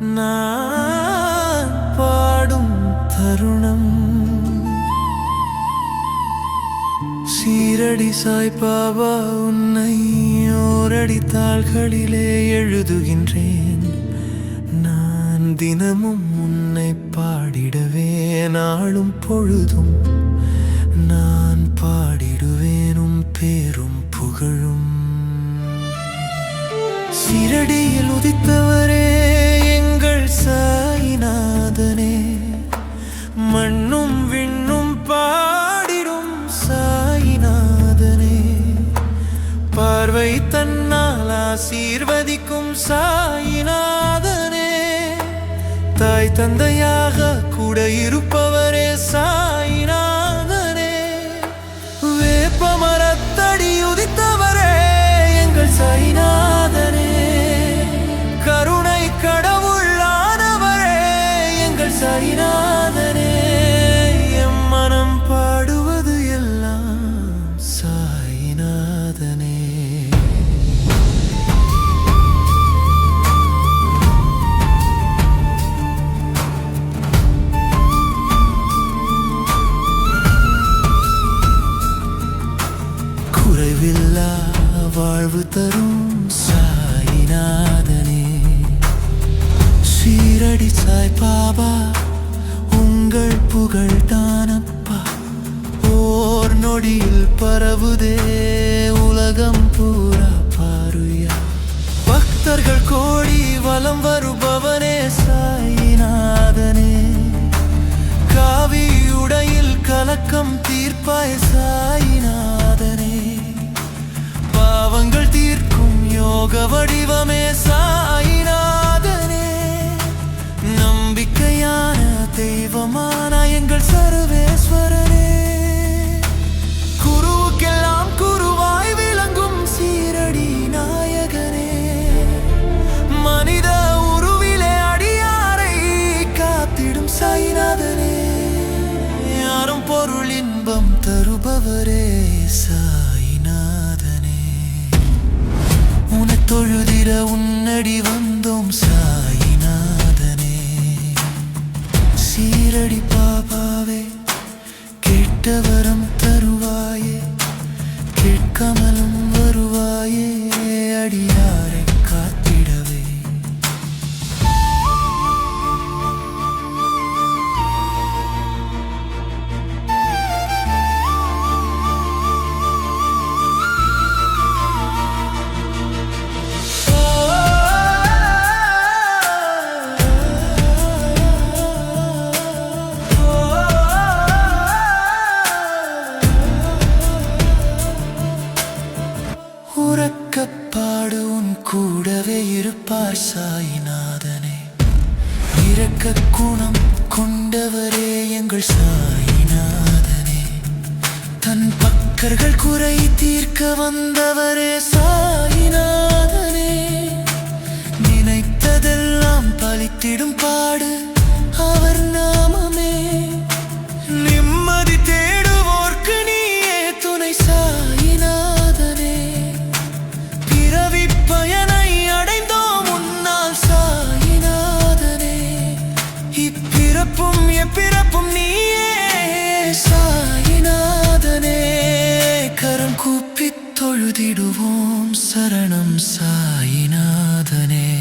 நான் பாடும் தருணம். சீரடி சாய் பாபா உன்னை ஓரடி தாள்களிலே எழுதுகின்றேன். நான் தினமும் உன்னை பாடிடவே நாளும் பொழுதும். நான் பாடிடுவேனும் பேரும் புகழும். சீரடியில் உதித்தவரே சாயிநாதனே மண்ணும் விண்ணும் பாடிடும் சாயிநாதனே. பார்வை தன்னால் ஆசீர்வதிக்கும் சாயிநாதனே. தாய் தந்தையாக கூட இருப்பவரே சாயிநாதனே எங்கள் எம் மனம் பாடுவது எல்லாம் சாயிநாதனே குறைவில்லா வாழ்வு தரும் சாயிநாதனே சீரடி சாய் பாபா புகழ் தானப்பா. ஓர் நொடியில் பரவுதே உலகம் பூரா பாருயா. பக்தர்கள் கோடி வலம் வருபவனே சாயிநாதனே. காவி உடையில் கலக்கம் தீர்ப்பாய் சாயிநாதனே சர்வேஸ்வரனே குருவுக்கெல்லாம் குருவாய் விளங்கும் சீரடி நாயகனே. மனித உருவிலே அடியாரை காத்திடும் சாயிநாதனே யாரும் பொருள் இன்பம் தருபவரே சாய்நாதனே உன தொழுதிர உன்னடி வந்தோம் சாய்நாதனே சீரடி பாபாவே. கேட்டவரம் உறக்கப்பாடு உன் கூடவே இருப்பார் சாயிநாதனே. இறக்க குணம் கொண்டவரே எங்கள் சாயிநாதனே. தன் பக்கர்கள் குறை தீர்க்க வந்தவரே சாயிநாதனே. நினைத்ததெல்லாம் பலித்திடும் பாடு கூப்பித் தொழுதிடுவோம் சரணம் சாயிநாதனே.